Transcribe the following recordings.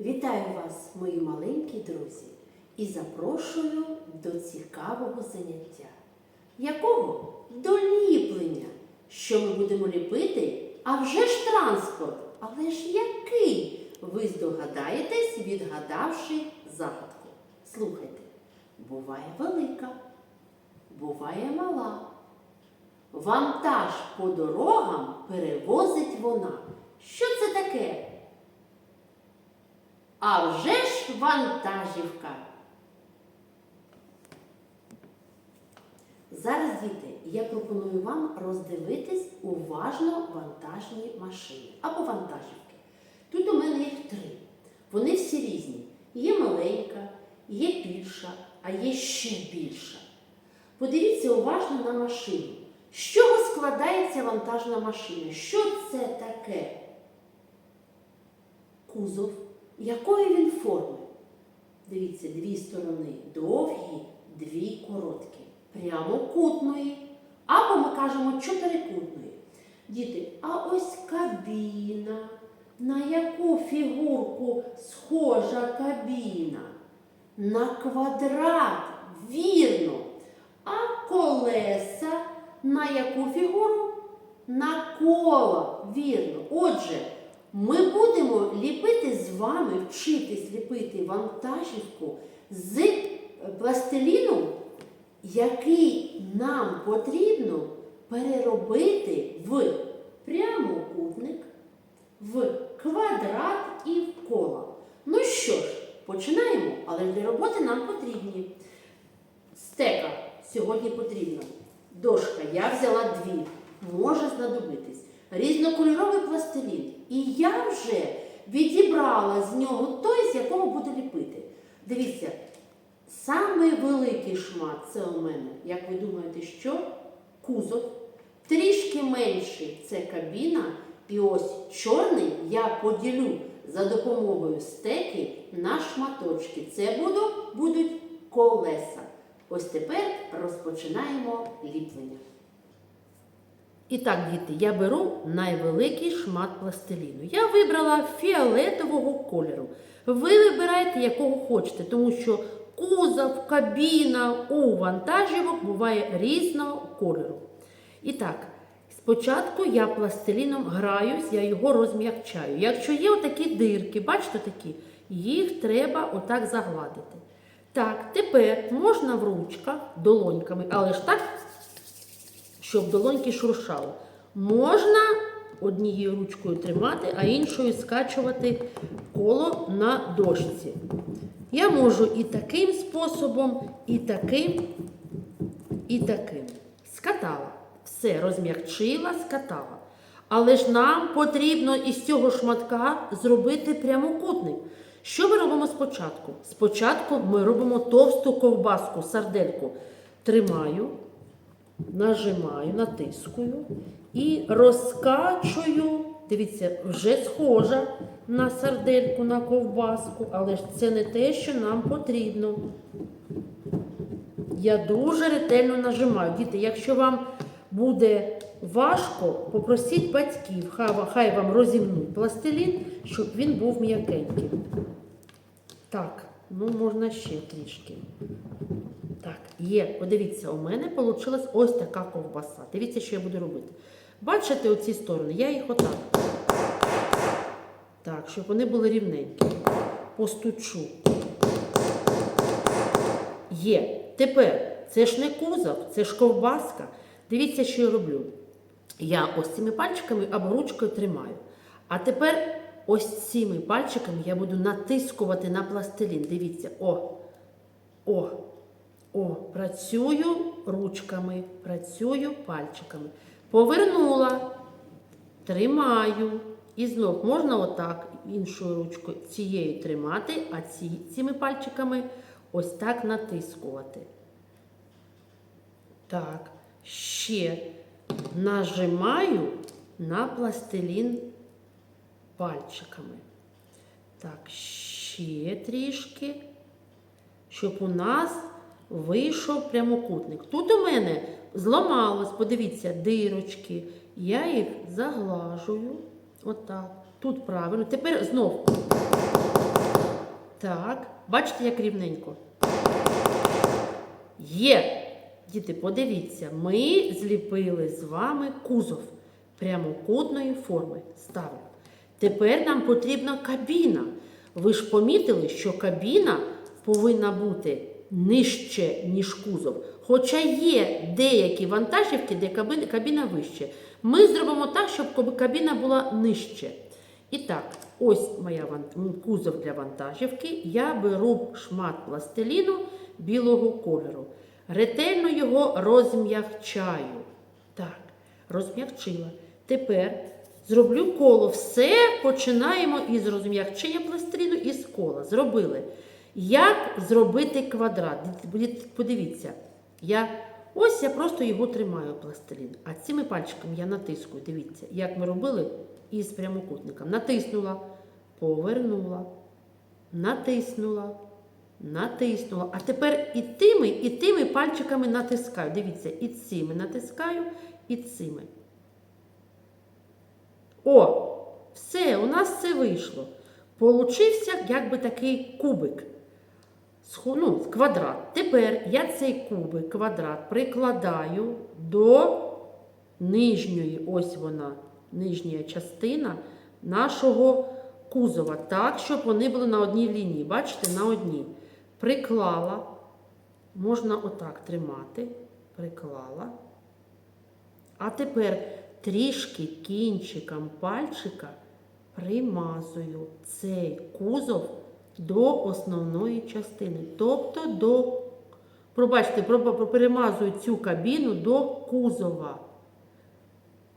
Вітаю вас, мої маленькі друзі, і запрошую до цікавого заняття. Якого? До ліплення. Що ми будемо ліпити? А вже ж транспорт. Але ж який? Ви здогадаєтесь, відгадавши загадку. Слухайте, буває велика, буває мала. Вантаж по дорогам перевозить вона. Що це таке? А вже ж вантажівка. Зараз, діти, я пропоную вам роздивитись уважно вантажні машини або вантажівки. Тут у мене їх три. Вони всі різні. Є маленька, є більша, а є ще більша. Подивіться уважно на машину. З чого складається вантажна машина? Що це таке? Кузов. Якої він форми? Дивіться, дві сторони довгі, дві короткі. Прямокутної. Або ми кажемо чотирикутної. Діти, а ось кабіна. На яку фігурку схожа кабіна? На квадрат, вірно. А колеса на яку фігуру? На коло, вірно. Отже, ми будемо ліпити з вами, вчитись ліпити вантажівку з пластиліну, який нам потрібно переробити в прямокутник, в квадрат і в коло. Ну що ж, починаємо, але для роботи нам потрібні стека сьогодні потрібна. Дошка я взяла дві, може знадобитись. Різнокольоровий пластилін. І я вже відібрала з нього той, з якого буду ліпити. Дивіться, самий великий шмат це у мене, як ви думаєте, що? Кузов. Трішки менший це кабіна. І ось чорний я поділю за допомогою стеки на шматочки. Це буду, будуть колеса. Ось тепер розпочинаємо ліплення. І так, діти, я беру найвеликий шмат пластиліну. Я вибрала фіолетового кольору. Ви вибирайте, якого хочете, тому що кузов, кабіна у вантажівок буває різного кольору. І так, спочатку я пластиліном граюсь, я його розм'якчаю. Якщо є отакі дирки, бачите такі, їх треба отак загладити. Так, тепер можна в ручках долоньками, але ж так, щоб долоньки шуршали. Можна однією ручкою тримати, а іншою скачувати коло на дошці. Я можу і таким способом, і таким, і таким. Скатала. Все, розм'якчила, скатала. Але ж нам потрібно із цього шматка зробити прямокутник. Що ми робимо спочатку? Спочатку ми робимо товсту ковбаску, сардельку. Тримаю, нажимаю, натискую і розкачую. Дивіться, вже схожа на сардельку, на ковбаску, але ж це не те, що нам потрібно. Я дуже ретельно нажимаю. Діти, якщо вам буде важко, попросіть батьків, хай, вам розімнуть пластилін, щоб він був м'якеньким. Так, ну можна ще трішки. Так, є. Подивіться, у мене вийшла ось така ковбаса. Дивіться, що я буду робити. Бачите оці сторони? Я їх отак. Так, щоб вони були рівненькі. Постучу. Є. Тепер це ж не кузов, це ж ковбаска. Дивіться, що я роблю. Я ось цими пальчиками або ручкою тримаю. А тепер ось цими пальчиками я буду натискувати на пластилін. Дивіться, о, о, о, працюю ручками, працюю пальчиками. Повернула, тримаю. І знов можна отак іншою ручкою цією тримати, а ці, цими пальчиками ось так натискувати. Так, ще нажимаю на пластилін пальчиками. Так, ще трішки, щоб у нас вийшов прямокутник. Тут у мене зламалось, подивіться, дирочки. Я їх заглажую. Отак. Тут правильно. Тепер знов Так, бачите, як рівненько. Є. Діти, подивіться, ми зліпили з вами кузов прямокутної форми. Ставимо. Тепер нам потрібна кабіна. Ви ж помітили, що кабіна повинна бути нижче, ніж кузов. Хоча є деякі вантажівки, де кабіна, кабіна вище. Ми зробимо так, щоб кабіна була нижче. І так, ось моя кузов для вантажівки. Я беру шмат пластиліну білого кольору. Ретельно його розм'якчаю. Так, розм'якчила. Тепер зроблю коло. Все починаємо із розм'якчення пластиліну і з кола. Зробили. Як зробити квадрат? Подивіться, я, ось я просто його тримаю пластилін. А цими пальчиками я натискую. Дивіться, як ми робили із прямокутником. Натиснула, повернула, натиснула, натиснула. А тепер і тими, і тими пальчиками натискаю. Дивіться, і цими натискаю, і цими. О, все, у нас це вийшло. Получився якби такий кубик. Ну, квадрат. Тепер я цей кубик, квадрат прикладаю до нижньої, ось вона, нижня частина нашого кузова, так, щоб вони були на одній лінії. Бачите, на одній. Приклала, можна отак тримати, приклала. А тепер трішки кінчиком пальчика примазую цей кузов до основної частини. Тобто до, пробачте, про- перемазую цю кабіну до кузова.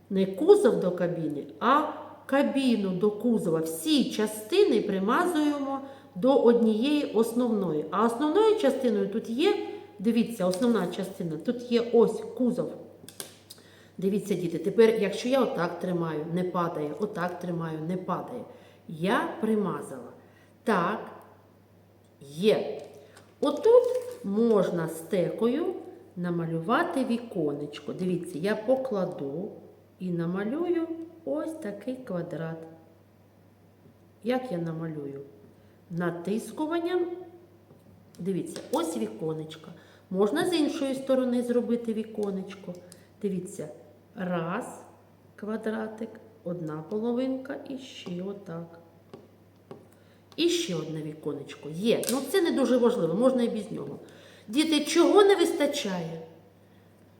Не кузов до кабіни, а кабіну до кузова. Всі частини примазуємо до однієї основної. А основною частиною тут є, дивіться, основна частина, тут є ось кузов. Дивіться, діти, тепер, якщо я отак тримаю, не падає, отак тримаю, не падає. Я примазала. Так, є. Отут можна стекою намалювати віконечко. Дивіться, я покладу і намалюю ось такий квадрат. Як я намалюю? Натискуванням. Дивіться, ось віконечко. Можна з іншої сторони зробити віконечко. Дивіться, раз квадратик, одна половинка і ще отак. І ще одне віконечко. Є. Ну це не дуже важливо, можна і без нього. Діти, чого не вистачає?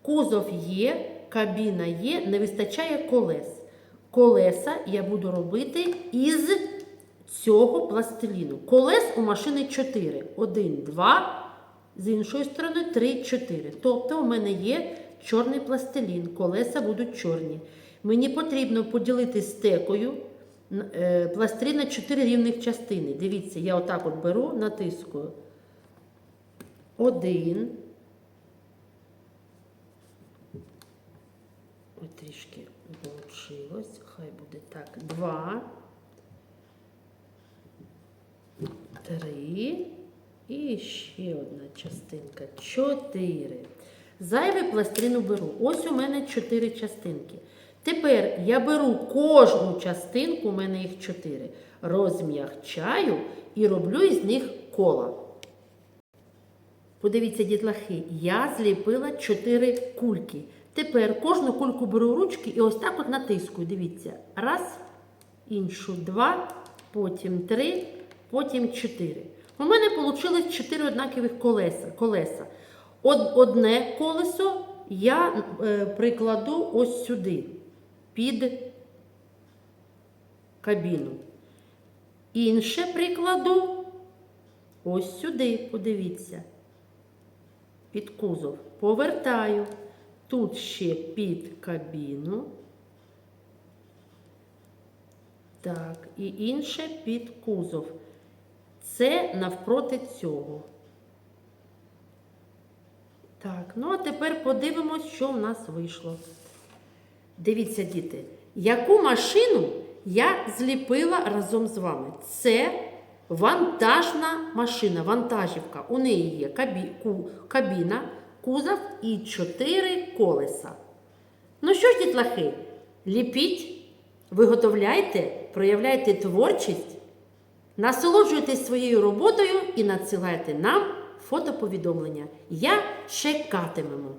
Кузов є, кабіна є, не вистачає колес. Колеса я буду робити із цього пластиліну. Колес у машини 4. 1, 2, з іншої сторони 3, 4. Тобто у мене є чорний пластилін, колеса будуть чорні. Мені потрібно поділити стекою е, пластилін на 4 рівних частини. Дивіться, я отак от беру, натискую. Один. Ой, трішки получилось. Хай буде так. Два. Три. І ще одна частинка. Чотири. Зайвий пластину беру. Ось у мене чотири частинки. Тепер я беру кожну частинку, у мене їх чотири, розм'ягчаю і роблю із них кола. Подивіться, дітлахи, я зліпила чотири кульки. Тепер кожну кульку беру ручки і ось так от натискую. Дивіться. Раз, іншу два, потім три, потім чотири. У мене вийшло чотири однакових колеса. колеса. Од- Одне колесо я е, прикладу ось сюди, під кабіну. Інше прикладу ось сюди, подивіться, під кузов. Повертаю. Тут ще під кабіну. Так, і інше під кузов. Це навпроти цього. Так, ну а тепер подивимось, що в нас вийшло. Дивіться, діти, яку машину я зліпила разом з вами. Це вантажна машина, вантажівка. У неї є кабіна, кузов і чотири колеса. Ну що ж, дітлахи, ліпіть, виготовляйте, проявляйте творчість. Насолоджуйтесь своєю роботою і надсилайте нам фотоповідомлення. Я чекатимемо.